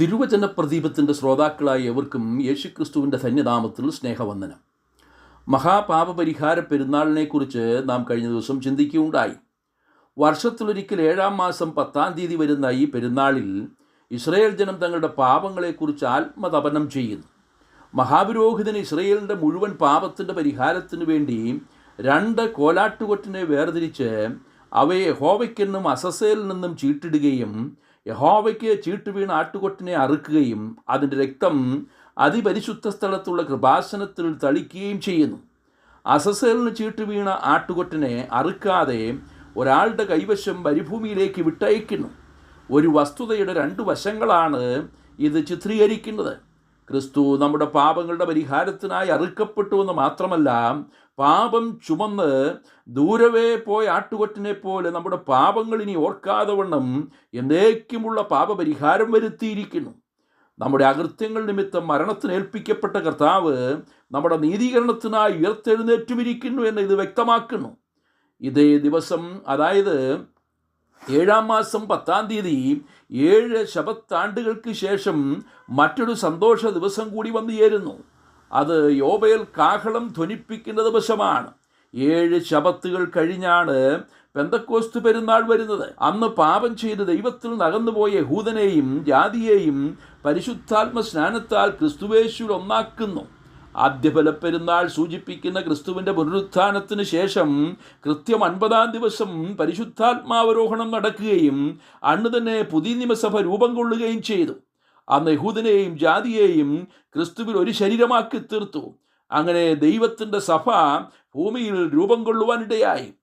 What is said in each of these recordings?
തിരുവചന പ്രദീപത്തിന്റെ ശ്രോതാക്കളായ എവർക്കും യേശുക്രിസ്തുവിന്റെ ധന്യനാമത്തിൽ സ്നേഹവന്ദനം. മഹാപാപപരിഹാര പെരുന്നാളിനെക്കുറിച്ച് നാം കഴിഞ്ഞ ദിവസം ചിന്തിക്കുകയുണ്ടായി. വർഷത്തിലൊരിക്കൽ ഏഴാം മാസം പത്താം തീയതി വരുന്ന ഈ പെരുന്നാളിൽ ഇസ്രയേൽ ജനം തങ്ങളുടെ പാപങ്ങളെക്കുറിച്ച് ആത്മതപനം ചെയ്യുന്നു. മഹാപുരോഹിതന് ഇസ്രയേലിന്റെ മുഴുവൻ പാപത്തിന്റെ പരിഹാരത്തിനു വേണ്ടി രണ്ട് കോലാട്ടുകൊറ്റിനെ വേർതിരിച്ച് അവയെ ഹോവയ്ക്കെന്നും അസസേലിൽ നിന്നും ചീട്ടിടുകയും യഹോവയ്ക്ക് ചീട്ട് വീണ ആട്ടുകൊട്ടിനെ അറുക്കുകയും അതിന്റെ രക്തം അതിപരിശുദ്ധ സ്ഥലത്തുള്ള കൃപാസനത്തിൽ തളിക്കുകയും ചെയ്യുന്നു. അസസേലിന് ചീട്ട് വീണ ആട്ടുകൊട്ടിനെ അറുക്കാതെ ഒരാളുടെ കൈവശം മരുഭൂമിയിലേക്ക് വിട്ടയക്കുന്നു. ഒരു വസ്തുതയുടെ രണ്ട് വശങ്ങളാണ് ഇത് ചിത്രീകരിക്കുന്നത്. ക്രിസ്തു നമ്മുടെ പാപങ്ങളുടെ പരിഹാരത്തിനായി അറുക്കപ്പെട്ടു എന്ന് മാത്രമല്ല പാപം ചുമന്ന് ദൂരവേ പോയ ആട്ടുകൊറ്റിനെ പോലെ നമ്മുടെ പാപങ്ങൾ ഇനി ഓർക്കാതെ വണ്ണം എന്നേക്കുമുള്ള പാപപരിഹാരം വരുത്തിയിരിക്കുന്നു. നമ്മുടെ അകൃത്യങ്ങൾ നിമിത്തം മരണത്തിന് ഏൽപ്പിക്കപ്പെട്ട കർത്താവ് നമ്മുടെ നീതീകരണത്തിനായി ഉയർത്തെഴുന്നേറ്റുമിരിക്കുന്നു എന്ന് ഇത് വ്യക്തമാക്കുന്നു. ഇതേ ദിവസം അതായത് ഏഴാം മാസം പത്താം തീയതി ഏഴ് ശബത്താണ്ടുകൾക്ക് ശേഷം മറ്റൊരു സന്തോഷ ദിവസം കൂടി വന്നു ചേരുന്നു. അത് യോബേൽ കാഹളം ധ്വനിപ്പിക്കുന്ന ദിവസമാണ്. ഏഴ് ശബത്തുകൾ കഴിഞ്ഞാണ് പെന്തക്കോസ്തു പെരുന്നാൾ വരുന്നത്. അന്ന് പാപം ചെയ്ത് ദൈവത്തിൽ നകന്നുപോയ യഹൂദനെയും ജാതിയെയും പരിശുദ്ധാത്മ സ്നാനത്താൽ ക്രിസ്തുവേശുവിൽ ഒന്നാക്കുന്നു. ആദ്യഫല പെരുന്നാൾ സൂചിപ്പിക്കുന്ന ക്രിസ്തുവിന്റെ പുനരുത്ഥാനത്തിന് ശേഷം കൃത്യം അൻപതാം ദിവസം പരിശുദ്ധാത്മാവരോഹണം നടക്കുകയും അന്ന് തന്നെ പുതിയ നിയമസഭ രൂപം കൊള്ളുകയും ചെയ്തു. അന്ന് യഹൂദിനെയും ജാതിയെയും ക്രിസ്തുവിൽ ഒരു ശരീരമാക്കി തീർത്തു. അങ്ങനെ ദൈവത്തിന്റെ സഭ ഭൂമിയിൽ രൂപം കൊള്ളുവാനിടയായി.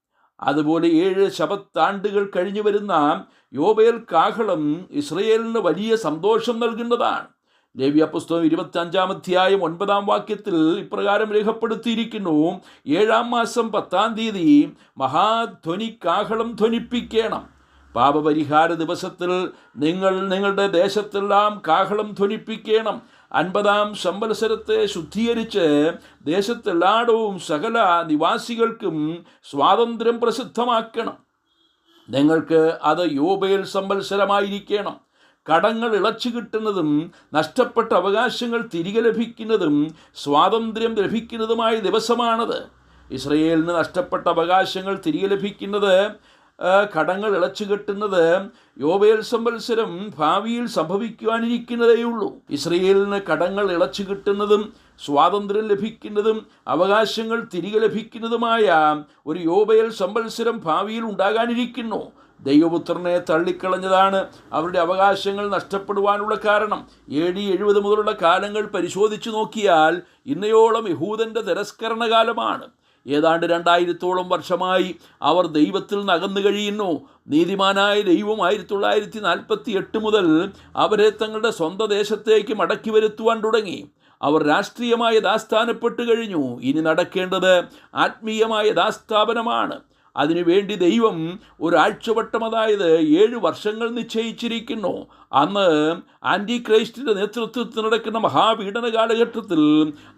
അതുപോലെ ഏഴ് ശബത്താണ്ടുകൾ കഴിഞ്ഞു വരുന്ന യോബേൽ കാഹളം ഇസ്രയേലിന് വലിയ സന്തോഷം നൽകുന്നതാണ്. ലേവ്യ പുസ്തകം ഇരുപത്തഞ്ചാം അധ്യായം ഒൻപതാം വാക്യത്തിൽ ഇപ്രകാരം രേഖപ്പെടുത്തിയിരിക്കുന്നു. ഏഴാം മാസം പത്താം തീയതി മഹാധ്വനി കാഹളം ധ്വനിപ്പിക്കണം. പാപപരിഹാര ദിവസത്തിൽ നിങ്ങൾ നിങ്ങളുടെ ദേശത്തെല്ലാം കാഹളം ധ്വനിപ്പിക്കണം. അൻപതാം സംവത്സരത്തെ ശുദ്ധീകരിച്ച് ദേശത്തെല്ലായിടവും സകല നിവാസികൾക്കും സ്വാതന്ത്ര്യം പ്രസിദ്ധമാക്കണം. നിങ്ങൾക്ക് അത് യോബേൽ സംവത്സരമായിരിക്കണം. കടങ്ങൾ ഇളച്ചു കിട്ടുന്നതും നഷ്ടപ്പെട്ട അവകാശങ്ങൾ തിരികെ ലഭിക്കുന്നതും സ്വാതന്ത്ര്യം ലഭിക്കുന്നതുമായ ദിവസമാണത്. ഇസ്രയേലിന് നഷ്ടപ്പെട്ട അവകാശങ്ങൾ തിരികെ ലഭിക്കുന്നത് കടങ്ങൾ ഇളച്ചു കെട്ടുന്നത് യോബേൽ സംവത്സരം ഭാവിയിൽ സംഭവിക്കുവാനിരിക്കുന്നതേയുള്ളൂ. ഇസ്രയേലിന് കടങ്ങൾ ഇളച്ചു കിട്ടുന്നതും സ്വാതന്ത്ര്യം ലഭിക്കുന്നതും അവകാശങ്ങൾ തിരികെ ലഭിക്കുന്നതുമായ ഒരു യോബേൽ സംവത്സരം ഭാവിയിൽ ഉണ്ടാകാനിരിക്കുന്നു. ദൈവപുത്രനെ തള്ളിക്കളഞ്ഞതാണ് അവരുടെ അവകാശങ്ങൾ നഷ്ടപ്പെടുവാനുള്ള കാരണം. എ ഡി എഴുപത് മുതലുള്ള കാലങ്ങൾ പരിശോധിച്ചു നോക്കിയാൽ ഇന്നയോളം യഹൂദന്റെ തിരസ്കരണ കാലമാണ് ഏതാണ്ട് രണ്ടായിരത്തോളം വർഷമായി അവർ ദൈവത്തിൽ നകന്നു കഴിയുന്നു. നീതിമാനായ ദൈവം ആയിരത്തി തൊള്ളായിരത്തി നാൽപ്പത്തി എട്ട് മുതൽ അവരെ തങ്ങളുടെ സ്വന്തം ദേശത്തേക്ക് മടക്കി വരുത്തുവാൻ തുടങ്ങി. അവർ രാഷ്ട്രീയമായ ദാസ്ഥാനപ്പെട്ട് കഴിഞ്ഞു. ഇനി നടക്കേണ്ടത് ആത്മീയമായ യഥാസ്ഥാപനമാണ് അതിനുവേണ്ടി ദൈവം ഒരാഴ്ചവട്ടം അതായത് ഏഴ് വർഷങ്ങൾ നിശ്ചയിച്ചിരിക്കുന്നു. അന്ന് ആന്റി ക്രൈസ്റ്റിന്റെ നേതൃത്വത്തിൽ നടക്കുന്ന മഹാപീഡന കാലഘട്ടത്തിൽ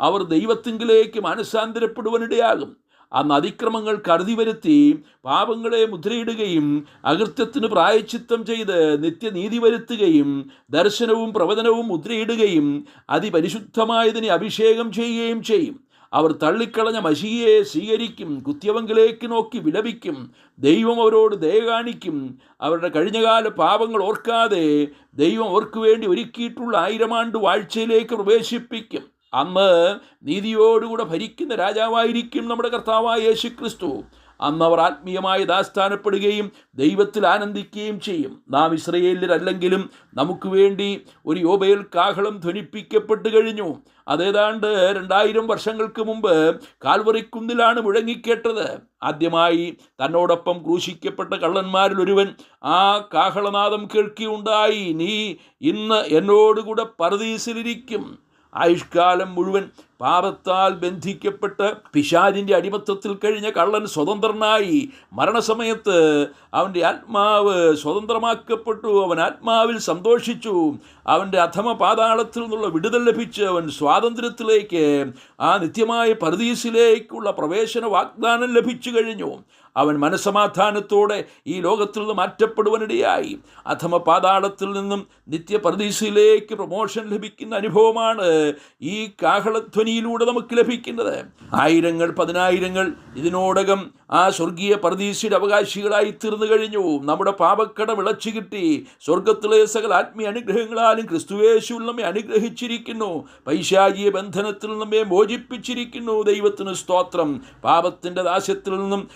അവർ ദൈവത്തിങ്കിലേക്ക് മാനസാന്തരപ്പെടുവാനിടയാകും. അന്ന് അതിക്രമങ്ങൾ കരുതി വരുത്തി പാപങ്ങളെ മുദ്രയിടുകയും അകൃത്യത്തിന് പ്രായച്ചിത്തം ചെയ്ത് നിത്യനീതി വരുത്തുകയും ദർശനവും പ്രവചനവും മുദ്രയിടുകയും അതിപരിശുദ്ധമായതിനെ അഭിഷേകം ചെയ്യുകയും ചെയ്യും. അവർ തള്ളിക്കളഞ്ഞ മഷിയെ സ്വീകരിക്കും കുത്തിയവങ്കിലേക്ക് നോക്കി വിലപിക്കും ദൈവം അവരോട് ദയ കാണിക്കും. അവരുടെ കഴിഞ്ഞകാല പാപങ്ങൾ ഓർക്കാതെ ദൈവം അവർക്ക് വേണ്ടി ഒരുക്കിയിട്ടുള്ള ആയിരം ആണ്ട് വാഴ്ചയിലേക്ക് പ്രവേശിപ്പിക്കും. അന്ന് നീതിയോടുകൂടെ ഭരിക്കുന്ന രാജാവായിരിക്കും നമ്മുടെ കർത്താവായ യേശു ക്രിസ്തു അന്ന് അവർ ആത്മീയമായി ദാസ്ഥാനപ്പെടുകയും ദൈവത്തിൽ ആനന്ദിക്കുകയും ചെയ്യും. നാം ഇസ്രയേലിലല്ലെങ്കിലും നമുക്ക് വേണ്ടി ഒരു യോബയിൽ കാഹളം ധ്വനിപ്പിക്കപ്പെട്ട് കഴിഞ്ഞു. അതേതാണ്ട് രണ്ടായിരം വർഷങ്ങൾക്ക് മുമ്പ് കാൽവറിക്കുന്നിലാണ് മുഴങ്ങിക്കേട്ടത്. ആദ്യമായി തന്നോടൊപ്പം ക്രൂശിക്കപ്പെട്ട കള്ളന്മാരിൽ ഒരുവൻ ആ കാഹളനാദം കേൾക്കിയുണ്ടായി നീ ഇന്ന് എന്നോടുകൂടെ പരദീസിലിരിക്കും ആയുഷ്കാലം മുഴുവൻ പാപത്താൽ ബന്ധിക്കപ്പെട്ട് പിശാജിന്റെ അടിമത്തത്തിൽ കഴിഞ്ഞ കള്ളൻ സ്വതന്ത്രനായി. മരണസമയത്ത് അവന്റെ ആത്മാവ് സ്വതന്ത്രമാക്കപ്പെട്ടു. അവൻ ആത്മാവിൽ സന്തോഷിച്ചു. അവന്റെ അധമ പാതാളത്തിൽ നിന്നുള്ള വിടുതൽ ലഭിച്ച് അവൻ സ്വാതന്ത്ര്യത്തിലേക്ക് ആ നിത്യമായ പരദീസിലേക്കുള്ള പ്രവേശന വാഗ്ദാനം ലഭിച്ചു കഴിഞ്ഞു. അവൻ മനസമാധാനത്തോടെ ഈ ലോകത്തിൽ നിന്ന് മാറ്റപ്പെടുവാനിടയായി. അഥമ പാതാളത്തിൽ നിന്നും നിത്യപ്രതീക്ഷയിലേക്ക് പ്രമോഷൻ ലഭിക്കുന്ന അനുഭവമാണ് ഈ കാഹളധ്വനിയിലൂടെ നമുക്ക് ലഭിക്കുന്നത്. ആയിരങ്ങൾ പതിനായിരങ്ങൾ ഇതിനോടകം ആ സ്വർഗീയ പ്രതീക്ഷയുടെ അവകാശികളായി തീർന്നു കഴിഞ്ഞു. നമ്മുടെ പാപക്കട വിളച്ചു കിട്ടി. സ്വർഗത്തിലെ സകല ആത്മീയ അനുഗ്രഹങ്ങളാലും ക്രിസ്തുവേശുവിൽ നമ്മെ അനുഗ്രഹിച്ചിരിക്കുന്നു. പൈശാചിയ ബന്ധനത്തിൽ നമ്മെ മോചിപ്പിച്ചിരിക്കുന്നു. ദൈവത്തിന് സ്തോത്രം. പാപത്തിന്റെ ദാസ്യത്തിൽ നിന്നും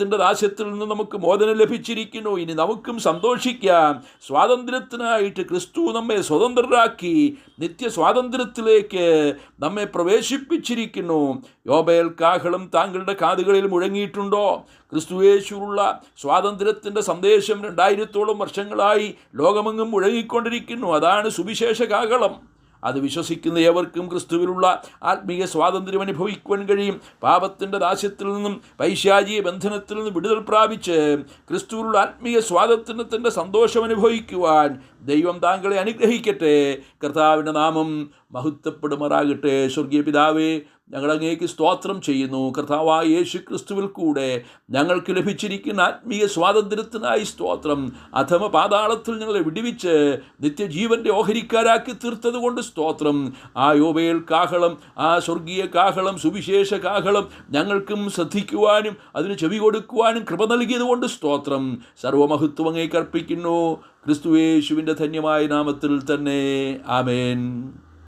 മരണത്തിന്റെ ദാസ്യത്തിൽ നിന്ന് നമുക്ക് മോചനം ലഭിച്ചിരിക്കുന്നു. ഇനി നമുക്കും സന്തോഷിക്കാം. സ്വാതന്ത്ര്യത്തിനായിട്ട് ക്രിസ്തു നമ്മെ സ്വതന്ത്രരാക്കി നിത്യ സ്വാതന്ത്ര്യത്തിലേക്ക് നമ്മെ പ്രവേശിപ്പിച്ചിരിക്കുന്നു. യോബേൽ കാഹളം താങ്കളുടെ കാതുകളിൽ മുഴങ്ങിയിട്ടുണ്ടോ? ക്രിസ്തുവേശുള്ള സ്വാതന്ത്ര്യത്തിന്റെ സന്ദേശം രണ്ടായിരത്തോളം വർഷങ്ങളായി ലോകമെങ്ങും മുഴങ്ങിക്കൊണ്ടിരിക്കുന്നു. അതാണ് സുവിശേഷ കാഹളം. അത് വിശ്വസിക്കുന്ന ഏവർക്കും ക്രിസ്തുവിലുള്ള ആത്മീയ സ്വാതന്ത്ര്യം അനുഭവിക്കുവാൻ കഴിയും. പാപത്തിന്റെ ദാസ്യത്തിൽ നിന്നും പൈശാചിക ബന്ധനത്തിൽ നിന്നും വിടുതൽ പ്രാപിച്ച് ക്രിസ്തുവിലുള്ള ആത്മീയ സ്വാതന്ത്ര്യത്തിന്റെ സന്തോഷം അനുഭവിക്കുവാൻ ദൈവം താങ്കളെ അനുഗ്രഹിക്കട്ടെ. കർത്താവിന്റെ നാമം മഹത്വപ്പെടുമാറാകട്ടെ. സ്വർഗീയ പിതാവേ ഞങ്ങൾ അങ്ങേക്ക് സ്തോത്രം ചെയ്യുന്നു. കർത്താവായ യേശു ക്രിസ്തുവിൽ കൂടെ ഞങ്ങൾക്ക് ലഭിച്ചിരിക്കുന്ന ആത്മീയ സ്വാതന്ത്ര്യത്തിനായി സ്തോത്രം. അഥമ പാതാളത്തിൽ ഞങ്ങളെ വിടിവിച്ച് നിത്യജീവന്റെ ഓഹരിക്കാരാക്കി തീർത്തത് കൊണ്ട് സ്തോത്രം. ആ യോബേൽ കാഹളം ആ സ്വർഗീയ കാഹളം സുവിശേഷ കാഹളം ഞങ്ങൾക്കും ശ്രദ്ധിക്കുവാനും അതിന് ചെവി കൊടുക്കുവാനും കൃപ നൽകിയത് കൊണ്ട് സ്തോത്രം. സർവമഹത്വം അങ്ങേക്ക് അർപ്പിക്കുന്നു. ക്രിസ്തുവേശുവിന്റെ ധന്യമായ നാമത്തിൽ തന്നെ. ആമേൻ.